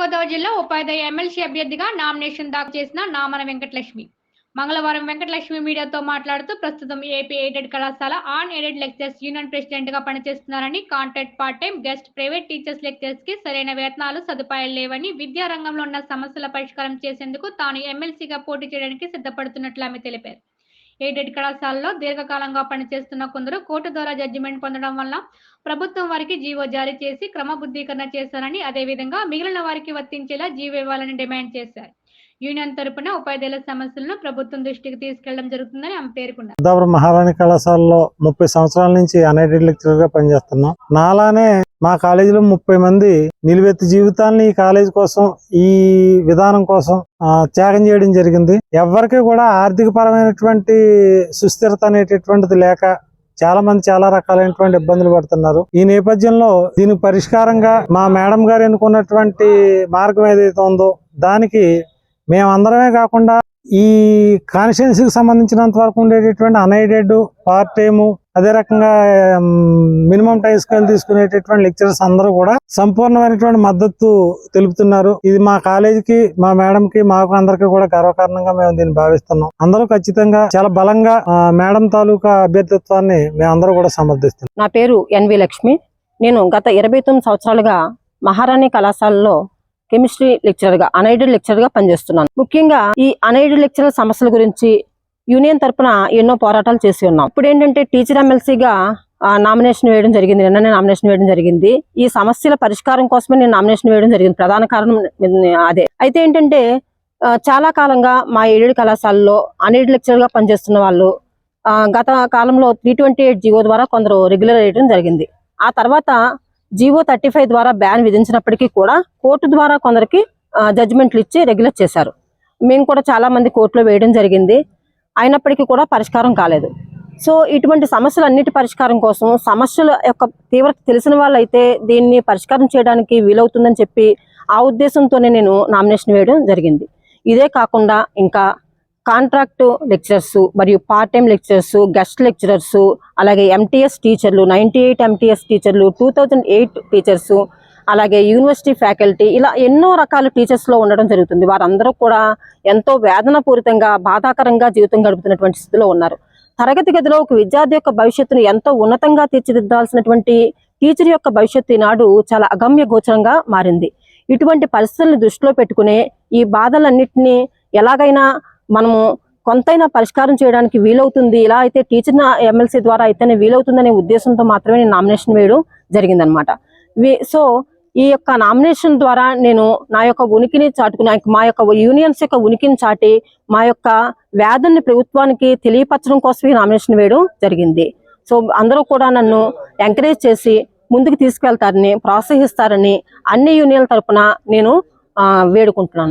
తూర్పుగోదావరి గోదావరి జిల్లా ఉపాధ్యాయ ఎమ్మెల్సీ అభ్యర్థిగా నామినేషన్ దాఖలు చేసిన నామన వెంకటలక్ష్మి. మంగళవారం వెంకటలక్ష్మి మీడియాతో మాట్లాడుతూ ప్రస్తుతం ఏపీ ఎయిడెడ్ కళాశాల ఆన్ ఎయిడెడ్ లెక్చర్స్ యూనియన్ ప్రెసిడెంట్గా పనిచేస్తున్నారని contract part time guest private teachers లెక్చర్స్కి సరైన వేతనాలు సదుపాయాలు లేవని విద్యారంగంలో ఉన్న సమస్యల పరిష్కారం చేసేందుకు తాను ఎమ్మెల్సీగా పోటీ చేయడానికి సిద్ధపడుతున్నట్లు ఆమె తెలిపారు. ఎయిడెడ్ కళాశాలలో దీర్ఘకాలంగా పనిచేస్తున్న కొందరు కోర్టు ద్వారా జడ్జిమెంట్ పొందడం వల్ల ప్రభుత్వం వారికి జీవో జారీ చేసి క్రమబుద్ధీకరణ చేశారని అదేవిధంగా మిగిలిన వారికి వర్తించేలా జీవో ఇవ్వాలని డిమాండ్ చేశారు. యూనియన్ తరపున ఉపాధ్యాయుల సమస్యలను ప్రభుత్వం దృష్టికి తీసుకెళ్ళడం జరుగుతుందని ఆమె పేర్కొన్నారు. పెద్దాపురం మహారాణి కళాశాలలో ముప్పై సంవత్సరాల నుంచి అన్ఎయిడెడ్ లెక్చరర్గా పనిచేస్తున్నాం. నాలానే మా కాలేజీలో ముప్పై మంది నిలువెత్తు జీవితాన్ని ఈ కాలేజీ కోసం ఈ విధానం కోసం త్యాగం చేయడం జరిగింది. ఎవరికి కూడా ఆర్థిక పరమైనటువంటి సుస్థిరత అనేటటువంటిది లేక చాలా మంది చాలా రకాలైనటువంటి ఇబ్బందులు పడుతున్నారు. ఈ నేపథ్యంలో దీనికి పరిష్కారంగా మా మేడం గారు ఎన్నుకున్నటువంటి మార్గం ఏదైతే ఉందో దానికి మేమందరమే కాకుండా ఈ కాన్స్టిట్యున్సీకి సంబంధించినంత వరకు ఉండేటటువంటి అన్ఎయిడెడ్ పార్ట్ టైము అదే రకంగా మినిమం టైం స్కేల్ తీసుకునేటటువంటి లెక్చరర్స్ అందరూ కూడా సంపూర్ణమైనటువంటి మద్దతు తెలుపుతున్నారు. ఇది మా కాలేజీకి మా మేడం కి మాకు అందరికి కూడా గర్వకారణంగా మేము దీన్ని భావిస్తున్నాం. అందరూ ఖచ్చితంగా చాలా బలంగా మేడం తాలూకా అభ్యర్థిత్వాన్ని మేమందరూ కూడా సమర్థిస్తున్నాం. నా పేరు ఎన్వి లక్ష్మి. నేను గత ఇరవై తొమ్మిది సంవత్సరాలుగా మహారాణి కళాశాలలో కెమిస్ట్రీ లెక్చరర్గా అన్ఎయిడెడ్ లెక్చరర్గా పనిచేస్తున్నాను. ముఖ్యంగా ఈ అన్ఎయిడెడ్ లెక్చరర్ సమస్యల గురించి యూనియన్ తరపున ఎన్నో పోరాటాలు చేసి ఉన్నాం. ఇప్పుడు ఏంటంటే టీచర్ ఎమ్మెల్సీగా నామినేషన్ వేయడం జరిగింది నిన్ననే నామినేషన్ వేయడం జరిగింది. ఈ సమస్యల పరిష్కారం కోసమే నేను నామినేషన్ వేయడం జరిగింది. ప్రధాన కారణం అదే. అయితే ఏంటంటే చాలా కాలంగా మా ఏడు కళాశాలలో అన్ఎయిడెడ్ లెక్చరర్గా పనిచేస్తున్న వాళ్ళు ఆ, గత కాలంలో త్రీ ట్వంటీ ఎయిట్ జీవో ద్వారా కొందరు రెగ్యులర్ వేయడం జరిగింది. ఆ తర్వాత జీవో థర్టీ ఫైవ్ ద్వారా బ్యాన్ విధించినప్పటికీ కూడా కోర్టు ద్వారా కొందరికి జడ్జిమెంట్లు ఇచ్చి రెగ్యులర్ చేశారు. మేము కూడా చాలా మంది కోర్టులో వేయడం జరిగింది. అయినప్పటికీ కూడా పరిష్కారం కాలేదు. సో ఇటువంటి సమస్యలన్నిటి పరిష్కారం కోసం సమస్యల యొక్క తీవ్రత తెలిసిన వాళ్ళైతే దీన్ని పరిష్కారం చేయడానికి వీలవుతుందని చెప్పి ఆ ఉద్దేశంతోనే నేను నామినేషన్ వేయడం జరిగింది. ఇదే కాకుండా ఇంకా కాంట్రాక్ట్ లెక్చరర్స్ మరియు part time lecturers guest lecturers అలాగే ఎంటీఎస్ టీచర్లు నైంటీ ఎయిట్ ఎంటీఎస్ టీచర్లు టూ థౌజండ్ ఎయిట్ టీచర్స్ అలాగే యూనివర్సిటీ ఫ్యాకల్టీ ఇలా ఎన్నో రకాల టీచర్స్లో ఉండడం జరుగుతుంది. వారందరూ కూడా ఎంతో వేదనపూరితంగా బాధాకరంగా జీవితం గడుపుతున్నటువంటి స్థితిలో ఉన్నారు. తరగతి గదిలో ఒక విద్యార్థి యొక్క భవిష్యత్తును ఎంతో ఉన్నతంగా తీర్చిదిద్దాల్సినటువంటి టీచర్ యొక్క భవిష్యత్తు ఈనాడు చాలా అగమ్య గోచరంగా మారింది. ఇటువంటి పరిస్థితులను దృష్టిలో పెట్టుకునే ఈ బాధలన్నింటినీ ఎలాగైనా మనము కొంతైనా పరిష్కారం చేయడానికి వీలవుతుంది. ఇలా అయితే టీచర్ ఎమ్మెల్సీ ద్వారా అయితేనే వీలవుతుందనే ఉద్దేశంతో మాత్రమే నేను నామినేషన్ వేయడం జరిగిందనమాట. సో ఈ యొక్క నామినేషన్ ద్వారా నేను నా యొక్క ఉనికిని చాటుకుని మా యొక్క యూనియన్స్ యొక్క ఉనికిని చాటి మా యొక్క వ్యాధుల్ని ప్రభుత్వానికి తెలియపరచడం కోసం ఈ నామినేషన్ వేయడం జరిగింది. సో అందరూ కూడా నన్ను ఎంకరేజ్ చేసి ముందుకు తీసుకెళ్తారని ప్రోత్సహిస్తారని అన్ని యూనియన్ల తరఫున నేను వేడుకుంటున్నాను.